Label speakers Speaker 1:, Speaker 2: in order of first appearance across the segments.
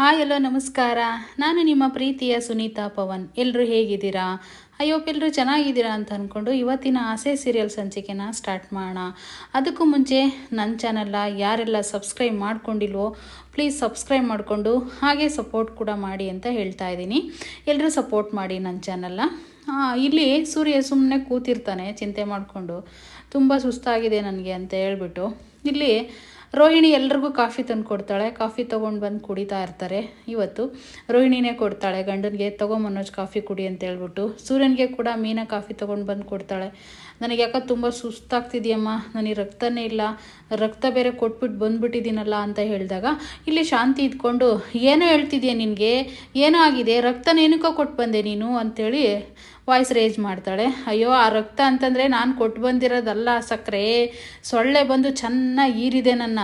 Speaker 1: Hi, ಎಲ್ಲೋ ನಮಸ್ಕಾರ. ನಾನು ನಿಮ್ಮ ಪ್ರೀತಿಯ ಸುನೀತಾ ಪವನ್. ಎಲ್ಲರೂ ಹೇಗಿದ್ದೀರಾ? ಅಯ್ಯೋ ಎಲ್ಲರೂ ಚೆನ್ನಾಗಿದ್ದೀರಾ ಅಂತ ಅಂದ್ಕೊಂಡು ಇವತ್ತಿನ ಆಸೆ ಸೀರಿಯಲ್ ಸಂಚಿಕೆನ ಸ್ಟಾರ್ಟ್ ಮಾಡೋಣ. ಅದಕ್ಕೂ ಮುಂಚೆ ನನ್ನ ಚಾನಲ್ನ ಯಾರೆಲ್ಲ ಸಬ್ಸ್ಕ್ರೈಬ್ ಮಾಡ್ಕೊಂಡಿಲ್ವೋ ಪ್ಲೀಸ್ ಸಬ್ಸ್ಕ್ರೈಬ್ ಮಾಡಿಕೊಂಡು ಹಾಗೆ ಸಪೋರ್ಟ್ ಕೂಡ ಮಾಡಿ ಅಂತ ಹೇಳ್ತಾ ಇದ್ದೀನಿ. ಎಲ್ಲರೂ ಸಪೋರ್ಟ್ ಮಾಡಿ ನನ್ನ ಚಾನಲ್ನ ಇಲ್ಲಿ ಸೂರ್ಯ ಸುಮ್ಮನೆ ಕೂತಿರ್ತಾನೆ ಚಿಂತೆ ಮಾಡಿಕೊಂಡು. ತುಂಬ ಸುಸ್ತಾಗಿದೆ ನನಗೆ ಅಂತ ಹೇಳ್ಬಿಟ್ಟು. ಇಲ್ಲಿ ರೋಹಿಣಿ ಎಲ್ರಿಗೂ ಕಾಫಿ ತಂದು ಕೊಡ್ತಾಳೆ. ಕಾಫಿ ತೊಗೊಂಡು ಬಂದು ಕುಡಿತಾ ಇರ್ತಾರೆ. ಇವತ್ತು ರೋಹಿಣಿನೇ ಕೊಡ್ತಾಳೆ. ಗಂಡನಿಗೆ ತಗೋ ಮನೋಜ್ ಕಾಫಿ ಕುಡಿ ಅಂತ ಹೇಳ್ಬಿಟ್ಟು. ಸೂರ್ಯನಿಗೆ ಕೂಡ ಮೀನಾ ಕಾಫಿ ತೊಗೊಂಡು ಬಂದು ಕೊಡ್ತಾಳೆ. ನನಗೆ ಯಾಕೆ ತುಂಬ ಸುಸ್ತಾಗ್ತಿದೆಯಮ್ಮ. ನನಗೆ ರಕ್ತನೇ ಇಲ್ಲ. ರಕ್ತ ಬೇರೆ ಕೊಟ್ಬಿಟ್ಟು ಬಂದ್ಬಿಟ್ಟಿದ್ದೀನಲ್ಲ ಅಂತ ಹೇಳಿದಾಗ, ಇಲ್ಲಿ ಶಾಂತಿ ಇದ್ಕೊಂಡು, ಏನೋ ಹೇಳ್ತಿದ್ಯಾ ನಿನಗೆ? ಏನೋ ಆಗಿದೆ? ರಕ್ತನೇನಕ್ಕೋ ಕೊಟ್ಟು ಬಂದೆ ನೀನು? ಅಂತೇಳಿ ವಾಯ್ಸ್ ರೇಜ್ ಮಾಡ್ತಾಳೆ. ಅಯ್ಯೋ, ಆ ರಕ್ತ ಅಂತಂದರೆ ನಾನು ಕೊಟ್ಟು ಬಂದಿರೋದಲ್ಲ ಸಕ್ಕರೆ ಸೊಳ್ಳೆ ಬಂದು ಚೆನ್ನಾಗಿ ಈರಿದೆ ನನ್ನ.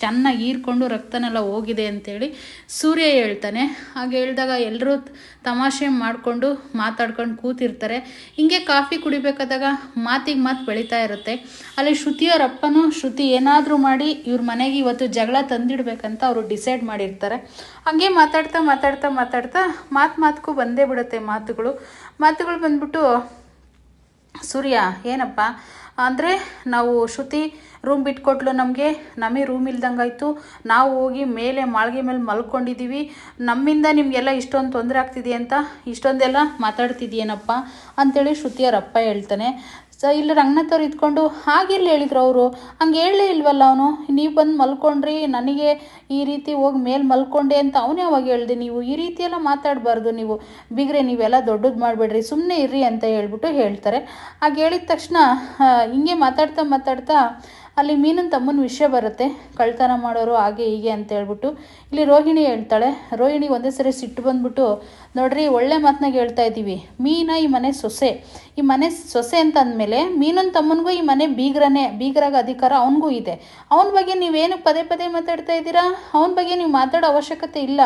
Speaker 1: ಚೆನ್ನಾಗಿ ಈರ್ಕೊಂಡು ರಕ್ತನೆಲ್ಲ ಹೋಗಿದೆ ಅಂತೇಳಿ ಸೂರ್ಯ ಹೇಳ್ತಾನೆ. ಹಾಗೆ ಹೇಳಿದಾಗ ಎಲ್ಲರೂ ತಮಾಷೆ ಮಾಡಿಕೊಂಡು ಮಾತಾಡ್ಕೊಂಡು ಕೂತಿರ್ತಾರೆ. ಹಿಂಗೆ ಕಾಫಿ ಕುಡಿಬೇಕಾದಾಗ ಮಾತಿಗೆ ಮಾತು ಬೆಳೀತಾ ಇರುತ್ತೆ. ಅಲ್ಲಿ ಶ್ರುತಿಯವ್ರ ಅಪ್ಪನೂ ಶ್ರುತಿ ಏನಾದರೂ ಮಾಡಿ ಇವ್ರ ಮನೆಗೆ ಇವತ್ತು ಜಗಳ ತಂದಿಡ್ಬೇಕಂತ ಅವರು ಡಿಸೈಡ್ ಮಾಡಿರ್ತಾರೆ. ಹಾಗೆ ಮಾತಾಡ್ತಾ ಮಾತಾಡ್ತಾ ಮಾತಾಡ್ತಾ ಮಾತು ಮಾತುಗೂ ಬಂದೇ ಬಿಡುತ್ತೆ ಮಾತುಗಳು. ಮಾತುಗಳು ಬಂದ್ಬಿಟ್ಟು, ಸೂರ್ಯ, ಏನಪ್ಪ? ಅಂದರೆ ನಾವು ಶ್ರುತಿ ರೂಮ್ ಬಿಟ್ಕೊಟ್ಲು ನಮಗೆ ನಮಗೆ ರೂಮ್ ಇಲ್ದಂಗಾಯಿತು. ನಾವು ಹೋಗಿ ಮೇಲೆ ಮಾಳಿಗೆ ಮೇಲೆ ಮಲ್ಕೊಂಡಿದ್ದೀವಿ ನಮ್ಮಿಂದ ನಿಮಗೆಲ್ಲ ಇಷ್ಟೊಂದು ತೊಂದರೆ ಆಗ್ತಿದೆ ಅಂತ ಇಷ್ಟೊಂದೆಲ್ಲ ಮಾತಾಡ್ತಿದ್ಯೇನಪ್ಪ? ಅಂತೇಳಿ ಶ್ರುತಿಯವ್ರ ಅಪ್ಪ ಹೇಳ್ತಾನೆ. ಸೊ ಇಲ್ಲಿ ರಂಗನಾಥ್ ಅವ್ರು ಇದ್ಕೊಂಡು ಹಾಗೆಲ್ಲ ಹೇಳಿದ್ರು ಅವರು. ಹಂಗೆ ಹೇಳಲೇ ಇಲ್ವಲ್ಲ ಅವನು? ನೀವು ಬಂದು ಮಲ್ಕೊಂಡ್ರಿ, ನನಗೆ ಈ ರೀತಿ ಹೋಗಿ ಮೇಲೆ ಮಲ್ಕೊಂಡೆ ಅಂತ ಅವನೇ ಅವಾಗ ಹೇಳ್ದೆ ನೀವು? ಈ ರೀತಿ ಎಲ್ಲ ಮಾತಾಡಬಾರ್ದು ನೀವು. ಬಿಗ್ರೆ, ನೀವೆಲ್ಲ ದೊಡ್ಡದು ಮಾಡಬೇಡ್ರಿ ಸುಮ್ಮನೆ ಇರ್ರಿ ಅಂತ ಹೇಳ್ಬಿಟ್ಟು ಹೇಳ್ತಾರೆ. ಹಾಗೆ ಹೇಳಿದ ತಕ್ಷಣ ಹಿಂಗೆ ಮಾತಾಡ್ತಾ ಮಾತಾಡ್ತಾ ಅಲ್ಲಿ ಮೀನನ್ ತಮ್ಮನ ವಿಷಯ ಬರುತ್ತೆ. ಕಳ್ತನ ಮಾಡೋರು ಹಾಗೆ ಹೀಗೆ ಅಂತ ಹೇಳ್ಬಿಟ್ಟು ಇಲ್ಲಿ ರೋಹಿಣಿ ಹೇಳ್ತಾಳೆ. ರೋಹಿಣಿ ಒಂದೇ ಸರಿ ಸಿಟ್ಟು ಬಂದ್ಬಿಟ್ಟು, ನೋಡ್ರಿ, ಒಳ್ಳೆ ಮಾತನಾಗ ಹೇಳ್ತಾ ಇದ್ದೀವಿ ಮೀನ ಈ ಮನೆ ಸೊಸೆ. ಈ ಮನೆ ಸೊಸೆ ಅಂತ ಅಂದಮೇಲೆ ಮೀನನ್ ತಮ್ಮನಿಗೂ ಈ ಮನೆ ಬೀಗ್ರನೇ, ಬೀಗ್ರಾಗ ಅಧಿಕಾರ ಅವನಿಗೂ ಇದೆ. ಅವನ ಬಗ್ಗೆ ನೀವೇನು ಪದೇ ಪದೇ ಮಾತಾಡ್ತಾ ಇದ್ದೀರಾ? ಅವನ ಬಗ್ಗೆ ನೀವು ಮಾತಾಡೋ ಅವಶ್ಯಕತೆ ಇಲ್ಲ.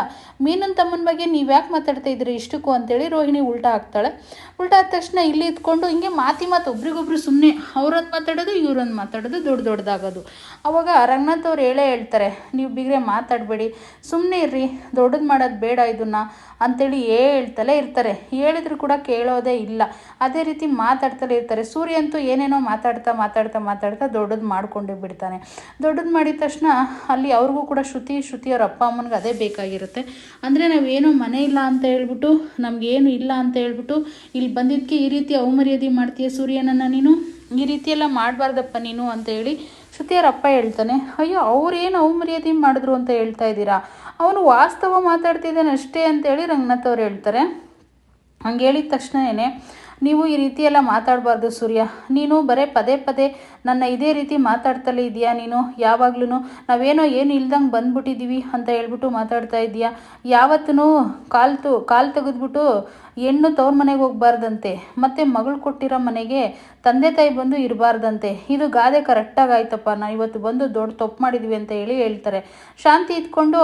Speaker 1: ಮೀನನ್ ತಮ್ಮನ ಬಗ್ಗೆ ನೀವು ಯಾಕೆ ಮಾತಾಡ್ತಾ ಇದ್ದೀರಿ ಇಷ್ಟಕ್ಕೂ? ಅಂತೇಳಿ ರೋಹಿಣಿ ಉಲ್ಟಾ ಹಾಕ್ತಾಳೆ. ಉಲ್ಟಾ ಆದ ತಕ್ಷಣ ಇಲ್ಲಿ ಇದ್ಕೊಂಡು ಹಿಂಗೆ ಮಾತಿ ಮಾತು ಒಬ್ರಿಗೊಬ್ರು ಸುಮ್ಮನೆ ಅವ್ರನ್ನ ಮಾತಾಡೋದು ಇವ್ರೊಂದು ಮಾತಾಡೋದು ದೊಡ್ಡ ದೊಡ್ಡ ದೊಡ್ಡದಾಗೋದು ಅವಾಗ ರಂಗನಾಥ್ ಅವ್ರು ಹೇಳೇ ಹೇಳ್ತಾರೆ, ನೀವು ಬಿಗ್ರೆ ಮಾತಾಡಬೇಡಿ ಸುಮ್ಮನೆ ಇರ್ರಿ, ದೊಡ್ಡದು ಮಾಡೋದು ಬೇಡ ಇದನ್ನ ಅಂತೇಳಿ ಹೇಳ್ತಲೇ ಇರ್ತಾರೆ. ಹೇಳಿದ್ರು ಕೂಡ ಕೇಳೋದೇ ಇಲ್ಲ. ಅದೇ ರೀತಿ ಮಾತಾಡ್ತಲೇ ಇರ್ತಾರೆ. ಸೂರ್ಯ ಅಂತೂ ಏನೇನೋ ಮಾತಾಡ್ತಾ ಮಾತಾಡ್ತಾ ಮಾತಾಡ್ತಾ ದೊಡ್ಡದು ಮಾಡ್ಕೊಂಡೇ ಬಿಡ್ತಾನೆ. ದೊಡ್ಡದು ಮಾಡಿದ ತಕ್ಷಣ ಅಲ್ಲಿ ಅವ್ರಿಗೂ ಕೂಡ ಶ್ರುತಿ ಶ್ರುತಿ ಅವ್ರ ಅಪ್ಪ ಅಮ್ಮನಿಗೆ ಅದೇ ಬೇಕಾಗಿರುತ್ತೆ. ಅಂದರೆ ನಾವೇನೋ ಮನೆ ಇಲ್ಲ ಅಂತ ಹೇಳ್ಬಿಟ್ಟು, ನಮಗೇನು ಇಲ್ಲ ಅಂತ ಹೇಳ್ಬಿಟ್ಟು, ಇಲ್ಲಿ ಬಂದಿದ್ದಕ್ಕೆ ಈ ರೀತಿ ಅವಮರ್ಯಾದೆ ಮಾಡ್ತೀಯ ಸೂರ್ಯನನ್ನು ನೀನು? ಈ ರೀತಿ ಎಲ್ಲ ಮಾಡಬಾರ್ದಪ್ಪ ನೀನು ಅಂತ ಹೇಳಿ ಶ್ರುತಿಯರ ಅಪ್ಪ ಹೇಳ್ತಾನೆ, ಅಯ್ಯೋ, ಅವ್ರೇನು ಅವಮರ್ಯಾದೆ ಮಾಡಿದ್ರು ಅಂತ ಹೇಳ್ತಾ ಇದ್ದೀರಾ? ಅವನು ವಾಸ್ತವ ಮಾತಾಡ್ತಿದ್ದಾನೆ ಅಷ್ಟೇ ಅಂತೇಳಿ ರಂಗನಾಥ್ ಅವ್ರು ಹೇಳ್ತಾರೆ. ಹಂಗೆ ಹೇಳಿದ ತಕ್ಷಣವೇ ನೀವು ಈ ರೀತಿ ಎಲ್ಲ ಮಾತಾಡಬಾರ್ದು ಸೂರ್ಯ. ನೀನು ಬರೇ ಪದೇ ಪದೇ ನನ್ನ ಇದೇ ರೀತಿ ಮಾತಾಡ್ತಲೇ ಇದೆಯಾ ನೀನು? ಯಾವಾಗ್ಲೂ ನಾವೇನೋ ಏನು ಇಲ್ದಂಗೆ ಬಂದ್ಬಿಟ್ಟಿದ್ದೀವಿ ಅಂತ ಹೇಳ್ಬಿಟ್ಟು ಮಾತಾಡ್ತಾ ಇದೆಯಾ? ಯಾವತ್ತೂ ಕಾಲು ತು, ಕಾಲು ತೆಗೆದ್ಬಿಟ್ಟು ಹೆಣ್ಣು ತವ್ರ ಮನೆಗೆ ಹೋಗ್ಬಾರ್ದಂತೆ, ಮತ್ತು ಮಗಳು ಕೊಟ್ಟಿರೋ ಮನೆಗೆ ತಂದೆ ತಾಯಿ ಬಂದು ಇರಬಾರ್ದಂತೆ. ಇದು ಗಾದೆ ಕರೆಕ್ಟಾಗಿ ಆಯ್ತಪ್ಪ. ನಾನು ಇವತ್ತು ಬಂದು ದೊಡ್ಡ ತಪ್ಪು ಮಾಡಿದ್ವಿ ಅಂತ ಹೇಳಿ ಹೇಳ್ತಾರೆ. ಶಾಂತಿ ಇದ್ಕೊಂಡು